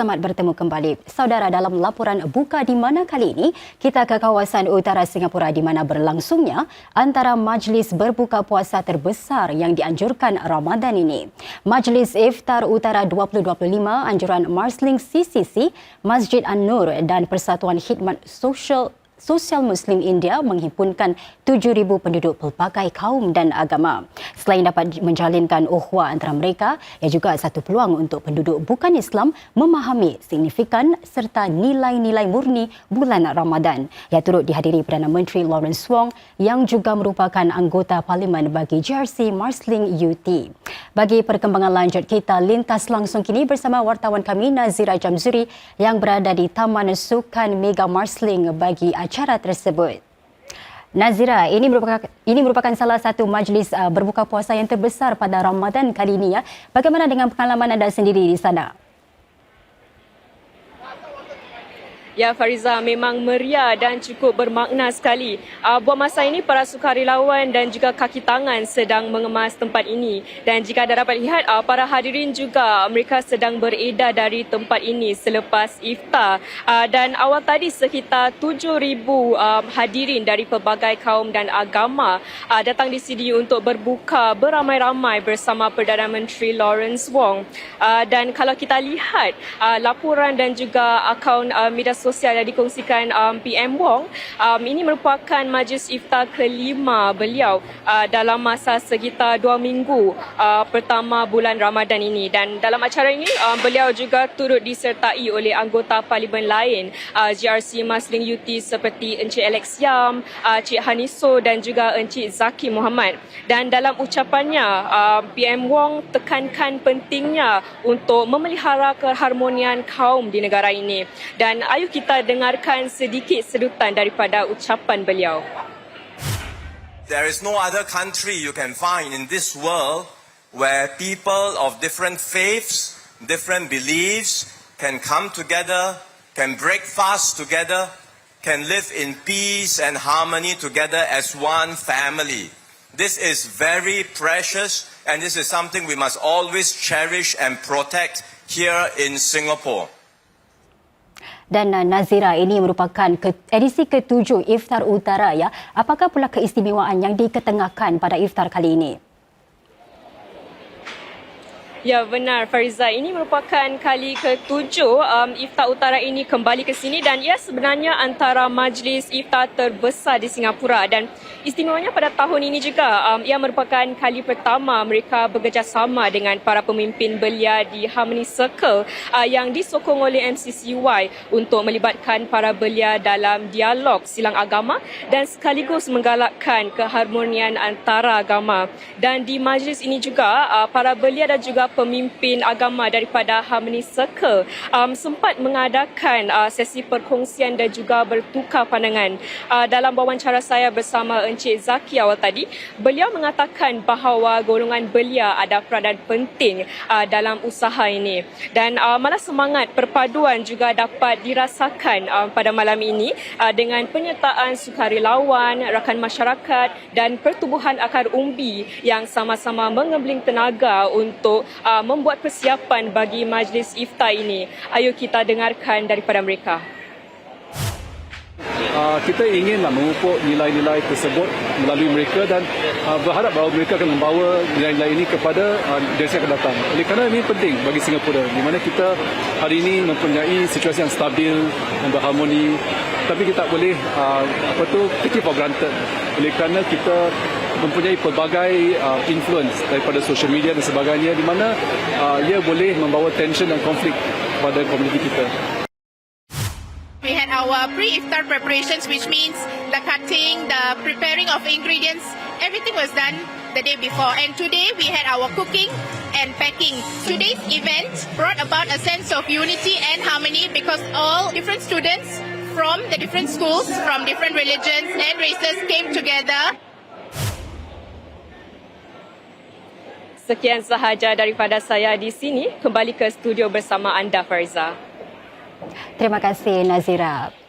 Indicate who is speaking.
Speaker 1: selamat bertemu kembali. Saudara, dalam laporan buka di mana kali ini, kita ke kawasan utara Singapura di mana berlangsungnya antara majlis berbuka puasa terbesar yang dianjurkan Ramadan ini. Majlis Iftar Utara 2025 anjuran Marsling CCC, Masjid An-Nur dan Persatuan Khidmat Sosial Sosial Muslim India menghimpunkan 7,000 penduduk pelbagai kaum dan agama. Selain dapat menjalinkan uhwah antara mereka, ia juga satu peluang untuk penduduk bukan Islam memahami signifikan serta nilai-nilai murni bulan Ramadan. Ia turut dihadiri Perdana Menteri Lawrence Wong yang juga merupakan anggota parlimen bagi GRC Marsling UT. Bagi perkembangan lanjut, kita lintas langsung kini bersama wartawan kami Nazira Jamzuri yang berada di Taman Sukan Mega Marsling bagi acara tersebut. Nazira, ini merupakan ini merupakan salah satu majlis uh, berbuka puasa yang terbesar pada Ramadan kali ini ya. Bagaimana dengan pengalaman anda sendiri di sana?
Speaker 2: Ya Fariza memang meriah dan cukup bermakna sekali. Uh, buat masa ini para sukarelawan dan juga kaki tangan sedang mengemas tempat ini. Dan jika anda dapat lihat uh, para hadirin juga mereka sedang beredar dari tempat ini selepas iftar. Uh, dan awal tadi sekitar 7000 uh, hadirin dari pelbagai kaum dan agama uh, datang di sini untuk berbuka beramai-ramai bersama Perdana Menteri Lawrence Wong. Uh, dan kalau kita lihat uh, laporan dan juga akaun uh, media sosial yang dikongsikan um, PM Wong. Um, ini merupakan majlis iftar kelima beliau uh, dalam masa sekitar dua minggu uh, pertama bulan Ramadan ini. Dan dalam acara ini um, beliau juga turut disertai oleh anggota parlimen lain uh, GRC Masling UT seperti Encik Alex Yam, uh, Cik Haniso dan juga Encik Zaki Muhammad. Dan dalam ucapannya uh, PM Wong tekankan pentingnya untuk memelihara keharmonian kaum di negara ini. Dan ayo kita dengarkan sedikit sedutan daripada ucapan beliau.
Speaker 3: There is no other country you can find in this world where people of different faiths, different beliefs can come together, can break fast together, can live in peace and harmony together as one family. This is very precious and this is something we must always cherish and protect here in Singapore.
Speaker 1: Dan uh, Nazira ini merupakan edisi ketujuh Iftar Utara ya. Apakah pula keistimewaan yang diketengahkan pada iftar kali ini?
Speaker 2: Ya benar Fariza, ini merupakan kali ketujuh um, Iftar Utara ini kembali ke sini dan ia sebenarnya antara majlis iftar terbesar di Singapura dan istimewanya pada tahun ini juga um, ia merupakan kali pertama mereka bekerjasama dengan para pemimpin belia di Harmony Circle uh, yang disokong oleh MCCY untuk melibatkan para belia dalam dialog silang agama dan sekaligus menggalakkan keharmonian antara agama. Dan di majlis ini juga uh, para belia dan juga pemimpin agama daripada Harmony Circle um, sempat mengadakan uh, sesi perkongsian dan juga bertukar pandangan. Uh, dalam wawancara saya bersama Encik Zaki awal tadi, beliau mengatakan bahawa golongan belia ada peranan penting uh, dalam usaha ini. Dan uh, malah semangat perpaduan juga dapat dirasakan uh, pada malam ini uh, dengan penyertaan sukarelawan, rakan masyarakat dan pertubuhan akar umbi yang sama-sama mengebling tenaga untuk uh, membuat persiapan bagi majlis iftar ini. Ayo kita dengarkan daripada mereka.
Speaker 4: Uh, kita inginlah memupuk nilai-nilai tersebut melalui mereka dan uh, berharap bahawa mereka akan membawa nilai-nilai ini kepada uh, generasi yang akan datang. Oleh kerana ini penting bagi Singapura di mana kita hari ini mempunyai situasi yang stabil dan berharmoni tapi kita tak boleh uh, apa tu take for granted. Oleh kerana kita mempunyai pelbagai uh, influence daripada social media dan sebagainya di mana uh, ia boleh membawa tension dan konflik pada komuniti kita.
Speaker 5: We had our pre-iftar preparations, which means the cutting, the preparing of ingredients, everything was done the day before. And today we had our cooking and packing. Today's event brought about a sense of unity and harmony because all different students from the different schools, from different religions and races came together
Speaker 2: Sekian sahaja daripada saya di sini. Kembali ke studio bersama anda Fariza.
Speaker 1: Terima kasih Nazira.